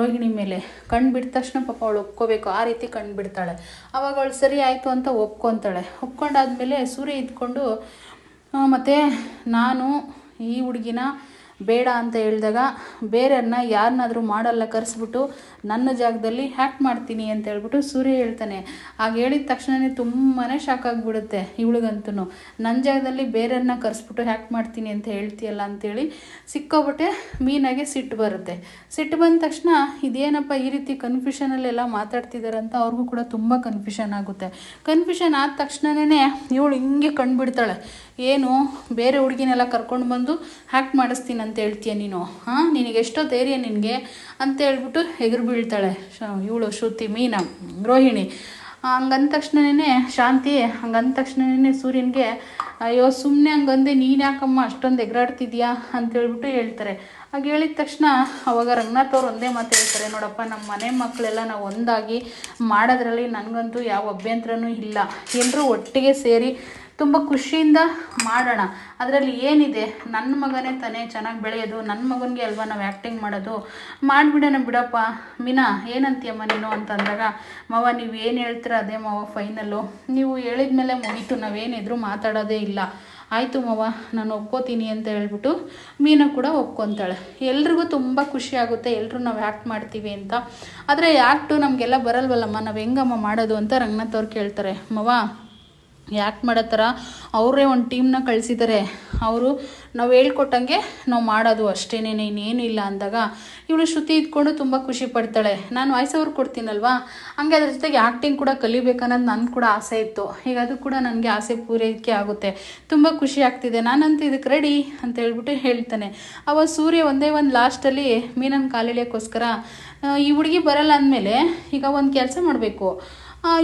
Speaker 1: ರೋಹಿಣಿ ಮೇಲೆ. ಕಣ್ಣು ಬಿಟ್ಟ ತಕ್ಷಣ ಪಾಪ ಅವಳು ಒಪ್ಕೋಬೇಕು, ಆ ರೀತಿ ಕಣ್ಣು ಬಿಡ್ತಾಳೆ. ಅವಾಗ ಅವಳು ಸರಿ ಆಯಿತು ಅಂತ ಒಪ್ಕೊತಾಳೆ. ಒಪ್ಕೊಂಡಾದ್ಮೇಲೆ ಸೂರ್ಯ ಇದ್ಕೊಂಡು ಮತ್ತೆ ನಾನು ಈ ಹುಡುಗಿನ ಬೇಡ ಅಂತ ಹೇಳಿದಾಗ ಬೇರೆಯವ್ರನ್ನ ಯಾರನ್ನಾದರೂ ಮಾಡಲ್ಲ ಕರೆಸ್ಬಿಟ್ಟು ನನ್ನ ಜಾಗದಲ್ಲಿ ಹ್ಯಾಕ್ ಮಾಡ್ತೀನಿ ಅಂತ ಹೇಳ್ಬಿಟ್ಟು ಸೂರ್ಯ ಹೇಳ್ತಾನೆ. ಹಾಗೆ ಹೇಳಿದ ತಕ್ಷಣವೇ ತುಂಬಾ ಶಾಕ್ ಆಗಿಬಿಡುತ್ತೆ ಇವಳಿಗಂತೂ ನನ್ನ ಜಾಗದಲ್ಲಿ ಬೇರೆಯನ್ನ ಕರೆಸ್ಬಿಟ್ಟು ಹ್ಯಾಕ್ ಮಾಡ್ತೀನಿ ಅಂತ ಹೇಳ್ತೀಯಲ್ಲ ಅಂತೇಳಿ ಸಿಕ್ಕೋಬಿಟ್ಟೆ ಮೀನಾಗೆ ಸಿಟ್ಟು ಬರುತ್ತೆ. ಸಿಟ್ಟು ಬಂದ ತಕ್ಷಣ ಇದೇನಪ್ಪ ಈ ರೀತಿ ಕನ್ಫ್ಯೂಷನಲ್ಲೆಲ್ಲ ಮಾತಾಡ್ತಿದ್ದಾರೆ ಅಂತ ಅವ್ರಿಗೂ ಕೂಡ ತುಂಬ ಕನ್ಫ್ಯೂಷನ್ ಆಗುತ್ತೆ. ಕನ್ಫ್ಯೂಷನ್ ಆದ ತಕ್ಷಣವೇ ಇವಳು ಹಿಂಗೆ ಕಂಡುಬಿಡ್ತಾಳೆ ಏನು ಬೇರೆ ಹುಡುಗಿನೆಲ್ಲ ಕರ್ಕೊಂಡು ಬಂದು ಹ್ಯಾಕ್ ಮಾಡಿಸ್ತೀನಿ ಅಂತ ಹೇಳ್ತೀಯ ನೀನು? ಹಾಂ, ನಿನಗೆ ಎಷ್ಟೋ ಧೈರ್ಯ ನಿನಗೆ ಅಂತ ಹೇಳ್ಬಿಟ್ಟು ಎದುರು ಬೀಳ್ತಾಳೆ ಇವಳು ಶ್ರುತಿ, ಮೀನಾ, ರೋಹಿಣಿ. ಹಂಗಂದ ತಕ್ಷಣನೇ ಶಾಂತಿ, ಹಂಗಂದ ತಕ್ಷಣನೇ ಸೂರ್ಯನಿಗೆ, ಅಯ್ಯೋ ಸುಮ್ಮನೆ ಹಂಗಂದೆ ನೀನು ಯಾಕಮ್ಮ ಅಷ್ಟೊಂದು ಎಗರಾಡ್ತಿದ್ಯಾ ಅಂತ ಹೇಳ್ಬಿಟ್ಟು ಹೇಳ್ತಾರೆ. ಹಾಗೆ ಹೇಳಿದ ತಕ್ಷಣ ಅವಾಗ ರಂಗನಾಥ್ ಅವ್ರು ಒಂದೇ ಮಾತು ಹೇಳ್ತಾರೆ, ನೋಡಪ್ಪ ನಮ್ಮ ಮನೆ ಮಕ್ಕಳೆಲ್ಲ ನಾವು ಒಂದಾಗಿ ಮಾಡೋದ್ರಲ್ಲಿ ನನಗಂತೂ ಯಾವ ಅಭ್ಯಂತರನೂ ಇಲ್ಲ. ಎಲ್ಲರೂ ಒಟ್ಟಿಗೆ ಸೇರಿ ತುಂಬ ಖುಷಿಯಿಂದ ಮಾಡೋಣ. ಅದರಲ್ಲಿ ಏನಿದೆ? ನನ್ನ ಮಗನೇ ತಾನೇ ಚೆನ್ನಾಗಿ ಬೆಳೆಯೋದು ನನ್ನ ಮಗನಿಗೆ ಅಲ್ವಾ ನಾವು ಆ್ಯಕ್ಟಿಂಗ್ ಮಾಡೋದು? ಮಾಡಿಬಿಡೋಣ ಬಿಡಪ್ಪ. ಮೀನಾ, ಏನಂತೀಯಮ್ಮ ನೀನು ಅಂತಂದಾಗ ಮಾವ, ನೀವು ಏನು ಹೇಳ್ತೀರ ಅದೇ ಮಾವ ಫೈನಲ್ಲು ನೀವು ಹೇಳಿದ ಮೇಲೆ ಮುಗೀತು, ನಾವೇನಿದ್ರು ಮಾತಾಡೋದೇ ಇಲ್ಲ. ಆಯಿತು ಮವ, ನಾನು ಒಪ್ಕೋತೀನಿ ಅಂತ ಹೇಳ್ಬಿಟ್ಟು ಮೀನು ಕೂಡ ಒಪ್ಕೊತಾಳೆ. ಎಲ್ರಿಗೂ ತುಂಬ ಖುಷಿ ಆಗುತ್ತೆ ಎಲ್ಲರೂ ನಾವು ಆ್ಯಕ್ಟ್ ಮಾಡ್ತೀವಿ ಅಂತ. ಆದರೆ ಆ್ಯಕ್ಟು ನಮಗೆಲ್ಲ ಬರಲ್ವಲ್ಲಮ್ಮ? ನಾವು ಹೆಂಗಮ್ಮ ಮಾಡೋದು ಅಂತ ರಂಗನಾಥ್ ಅವ್ರು ಕೇಳ್ತಾರೆ. ಮವ ಯಾಕೆ ಮಾಡೋ ಥರ ಅವರೇ ಒಂದು ಟೀಮ್ನ ಕಳಿಸಿದ್ದಾರೆ ಅವರು ನಾವು ಹೇಳ್ಕೊಟ್ಟಂಗೆ ನಾವು ಮಾಡೋದು ಅಷ್ಟೇ ಇನ್ನೇನು ಇಲ್ಲ ಅಂದಾಗ ಇವಳು ಶ್ರುತಿ ಇದ್ಕೊಂಡು ತುಂಬ ಖುಷಿ ಪಡ್ತಾಳೆ. ನಾನು ವಾಯ್ಸ್ ಓವರ್ ಕೊಡ್ತೀನಲ್ವಾ? ಹಂಗೆ ಅದ್ರ ಜೊತೆಗೆ ಆ್ಯಕ್ಟಿಂಗ್ ಕೂಡ ಕಲಿಬೇಕನ್ನೋದು ನನ್ನ ಕೂಡ ಆಸೆ ಇತ್ತು. ಈಗ ಅದು ಕೂಡ ನನಗೆ ಆಸೆ ಪೂರೈಕೆ ಆಗುತ್ತೆ. ತುಂಬ ಖುಷಿ ಆಗ್ತಿದೆ. ನಾನಂತೂ ಇದಕ್ಕೆ ರೆಡಿ ಅಂತ ಹೇಳ್ಬಿಟ್ಟು ಹೇಳ್ತಾನೆ. ಅವಾಗ ಸೂರ್ಯ ಒಂದೇ ಒಂದು ಲಾಸ್ಟಲ್ಲಿ ಮೀನನ್ನು ಕಾಲಿಳಿಯೋಕ್ಕೋಸ್ಕರ ಈ ಹುಡುಗಿ ಬರಲ್ಲ ಅಂದಮೇಲೆ ಈಗ ಒಂದು ಕೆಲಸ ಮಾಡಬೇಕು.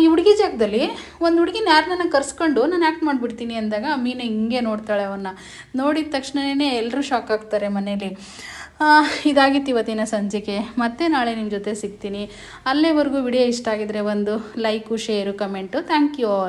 Speaker 1: ಈ ಹುಡುಗಿ ಜಾಗದಲ್ಲಿ ಒಂದು ಹುಡುಗಿನ ಯಾರನ್ನ ಕರ್ಸ್ಕೊಂಡು ನಾನು ಆ್ಯಕ್ಟ್ ಮಾಡಿಬಿಡ್ತೀನಿ ಅಂದಾಗ ಮೀನು ಹಿಂಗೆ ನೋಡ್ತಾಳೆ ಅವನ್ನ. ನೋಡಿದ ತಕ್ಷಣವೇ ಎಲ್ಲರೂ ಶಾಕ್ ಆಗ್ತಾರೆ ಮನೇಲಿ. ಇದಾಗಿತ್ತು ಇವತ್ತಿನ ಸಂಜೆಗೆ ಮತ್ತೆ ನಾಳೆ ನಿಮ್ಮ ಜೊತೆ ಸಿಗ್ತೀನಿ. ಅಲ್ಲೇವರೆಗೂ ವಿಡಿಯೋ ಇಷ್ಟ ಆಗಿದ್ರೆ ಒಂದು like, share, comment. Thank you all